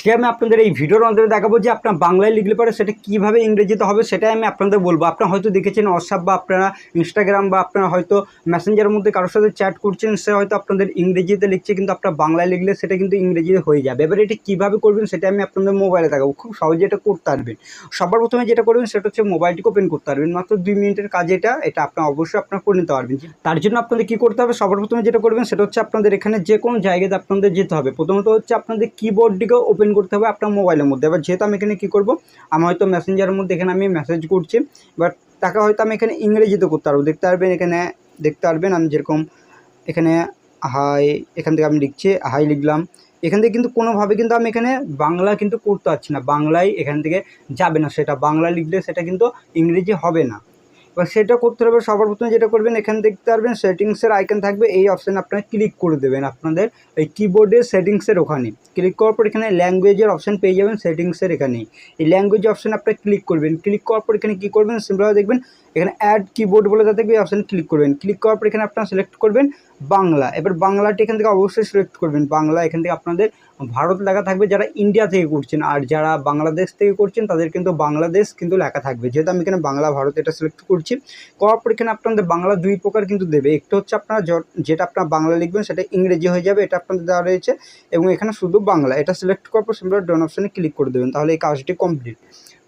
আজকে আমি আপনাদের এই ভিডিওর মাধ্যমে দেখাবো যে আপনার বাংলায় লিখলে পরে সেটা কীভাবে ইংরেজিতে হবে সেটাই আমি আপনাদের বলব। আপনারা হয়তো দেখেছেন হোয়াটসঅ্যাপ বা আপনারা ইনস্টাগ্রাম বা আপনারা হয়তো মেসেঞ্জারের মধ্যে কারোর সাথে চ্যাট করছেন, সে হয়তো আপনাদের ইংরেজিতে লিখছে কিন্তু আপনার বাংলায় লিখলে সেটা কিন্তু ইংরেজিতে হয়ে যাবে। এবার এটা কীভাবে করবেন সেটা আমি আপনাদের মোবাইলে দেখাবো। খুব সহজে এটা করতে পারবেন। সবার প্রথমে যেটা করবেন সেটা হচ্ছে মোবাইলটিকে ওপেন করতে পারবেন। মাত্র দুই মিনিটের কাজ এটা এটা আপনার অবশ্যই আপনার করে নিতে পারবেন। তার জন্য আপনাদের কী করতে হবে, সবার প্রথমে যেটা করবেন সেটা হচ্ছে আপনাদের এখানে যে কোনো জায়গাতে আপনাদের যেতে হবে। প্রথমত হচ্ছে আপনাদের কিবোর্ডটিকে ওপেন করতে হবে আপনার মোবাইলের মধ্যে। এবার যেহেতু আমি এখানে কী করব, আমি হয়তো মেসেঞ্জারের মধ্যে এখানে আমি মেসেজ করছি এবার তাকে হয়তো আমি এখানে ইংরেজিতে করতে পারব। দেখতে পারবেন এখানে, দেখতে পারবেন আমি যেরকম এখানে হাই এখান থেকে আমি লিখছি হাই লিখলাম। এখান থেকে কিন্তু কোনোভাবে কিন্তু আমি এখানে বাংলা কিন্তু করতে পারছি না। বাংলায় এখান থেকে যাবে না সেটা। বাংলা লিখলে সেটা কিন্তু ইংরেজি হবে না। এবার সেটা করতে হবে, সবার প্রথমে যেটা করবেন, এখানে দেখতে পারবেন সেটিংসের আইকন থাকবে, এই অপশানে আপনারা ক্লিক করে দেবেন আপনাদের এই কিবোর্ডের সেটিংসের ওখানে। ক্লিক করার পর এখানে ল্যাঙ্গুয়েজের অপশান পেয়ে যাবেন সেটিংসের এখানে। এই ল্যাঙ্গুয়েজ অপশানে আপনারা ক্লিক করবেন। ক্লিক করার পর এখানে কী করবেন? সিম্পলভাবে দেখবেন, এখানে অ্যাড কিবোর্ড বলে তাতে অপশানে ক্লিক করবেন। ক্লিক করার পর এখানে আপনারা সিলেক্ট করবেন বাংলা। এবার বাংলাটি এখান থেকে অবশ্যই সিলেক্ট করবেন। বাংলা এখান থেকে আপনাদের ভারত লেখা থাকবে যারা ইন্ডিয়া থেকে করছেন। আর যারা বাংলাদেশ থেকে করছেন, তাদের কিন্তু বাংলাদেশ কিন্তু লেখা থাকবে। যেহেতু আমি এখানে বাংলা, ভারত এটা সিলেক্ট করছি। করার পর এখানে আপনাদের বাংলা দুই প্রকার কিন্তু দেবে। একটু হচ্ছে আপনারা যেটা আপনার বাংলা লিখবেন, সেটা ইংরেজি হয়ে যাবে। এটা আপনাদের দেওয়া রয়েছে। এবং এখানে শুধু বাংলা। এটা সিলেক্ট করার পর সিম্পল ডন অপশানে ক্লিক করে দেবেন। তাহলে এই কাজটি কমপ্লিট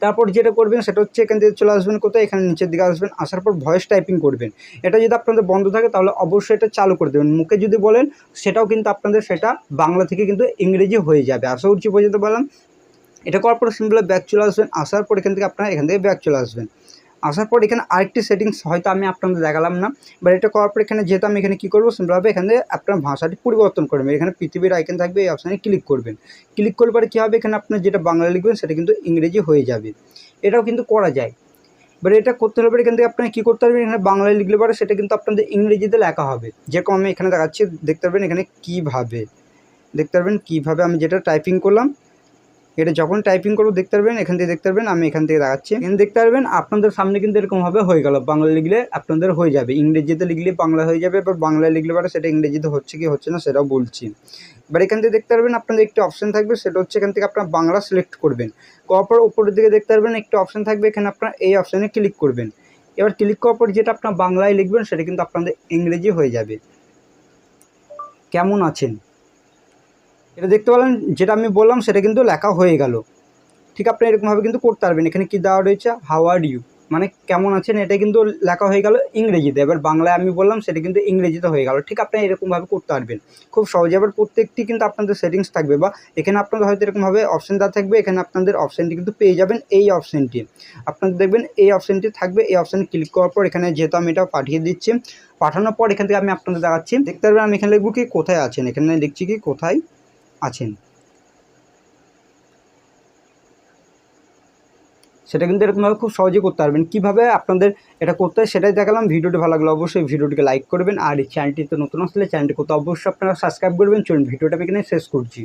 তারপর যেটা করবেন সেটা হচ্ছে এখান থেকে চলে আসবেন কোথায়? এখানে নিচের দিকে আসবেন, আসার পর ভয়েস টাইপিং করবেন। এটা যদি আপনাদের বন্ধ থাকে তাহলে অবশ্যই এটা চালু করে দেবেন। মুখে যদি বলেন, সেটাও কিন্তু আপনাদের সেটা বাংলা থেকে কিন্তু ইংরেজি হয়ে যাবে। আশা করছি বোঝাতে পারলাম। এটা করার পর সিম্পল ব্যাক চলে আসবেন, আসার পর এখান থেকে আপনারা এখান থেকে ব্যাগ চলে আসবেন। আসার পর এখানে আরেকটি সেটিংস হয়তো আমি আপনাদের দেখালাম না বাট এটা করার পর এখানে যেহেতু আমি এখানে কী করব সিম্পলভাবে এখানে আপনার ভাষাটি পরিবর্তন করবেন। এখানে পৃথিবীর আইকন থাকবে, এই অপশানে ক্লিক করবেন। ক্লিক করলে পরে কী হবে? এখানে আপনার যেটা বাংলা লিখবেন, সেটা কিন্তু ইংরেজি হয়ে যাবে। এটাও কিন্তু করা যায়। বাট এটা করতে হলে পরে এখান থেকে আপনারা কী করতে পারবেন? এখানে বাংলায় লিখলে পরে সেটা কিন্তু আপনাদের ইংরেজিতে লেখা হবে। যেরকম আমি এখানে দেখাচ্ছি, দেখতে পারবেন এখানে কীভাবে। দেখতে পারবেন কীভাবে আমি যেটা টাইপিং করলাম এটা যখন টাইপিং করব, দেখতে পারবেন, এখান থেকে দেখতে পারবেন, আমি এখান থেকে দেখাচ্ছি। এখানে দেখতে পারবেন, আপনাদের সামনে কিন্তু এরকমভাবে হয়ে গেল। বাংলা লিখলে আপনাদের হয়ে যাবে। ইংরেজিতে লিখলে বাংলা হয়ে যাবে, এবার বাংলায় লিখলে পরে সেটা ইংরেজিতে হচ্ছে কি হচ্ছে না, সেটাও বলছি। এবার এখান থেকে দেখতে পারবেন, আপনাদের একটি অপশান থাকবে, সেটা হচ্ছে এখান থেকে আপনার বাংলা সিলেক্ট করবেন। করার পর উপরের দিকে দেখতে পারবেন, একটি অপশান থাকবে, এখানে আপনার এই অপশানে ক্লিক করবেন। এবার ক্লিক করার পর যেটা আপনার বাংলায় লিখবেন, সেটা কিন্তু আপনাদের ইংরেজি হয়ে যাবে। কেমন আছেন? এটা দেখতে পেলেন যেটা আমি বললাম সেটা কিন্তু লেখা হয়ে গেল। ঠিক আপনি এরকমভাবে কিন্তু করতে পারবেন। এখানে কি দেওয়া রয়েছে? হাউ আর ইউ মানে কেমন আছেন? এটা কিন্তু লেখা হয়ে গেল ইংরেজিতে। এবার বাংলায় আমি বললাম, সেটা কিন্তু ইংরেজিতে হয়ে গেল। ঠিক আপনি এরকমভাবে করতে পারবেন। খুব সহজে এবার প্রত্যেকটি কিন্তু আপনাদের সেটিংস থাকবে বা এখানে আপনাদের হয়তো এরকমভাবে অপশান দেওয়া থাকবে। এখানে আপনাদের অপশানটি কিন্তু পেয়ে যাবেন এই অপশানটি আপনাদের দেখবেন এই অপশানটি থাকবে। এই অপশানে ক্লিক করার পর এখানে যেহেতু আমি এটা পাঠিয়ে দিচ্ছি, পাঠানোর পর এখান থেকে আমি আপনাদের দেখাচ্ছি। দেখতে পারবেন আমি এখানে লিখব কি, কোথায় আছেন? এখানে লিখছি কি, কোথায়? আছেন। সেটা কিন্তু এরকমভাবে খুব সহজে করতে পারবেন। কীভাবে আপনাদের এটা করতে হয় সেটাই দেখালাম। ভিডিওটি ভালো লাগলে অবশ্যই ভিডিওটিকে লাইক করবেন। আর এই চ্যানেলটিতে নতুন আসলে চ্যানেলটি করতে অবশ্যই আপনারা সাবস্ক্রাইব করবেন। চলুন, ভিডিওটা আমি এখানে শেষ করছি।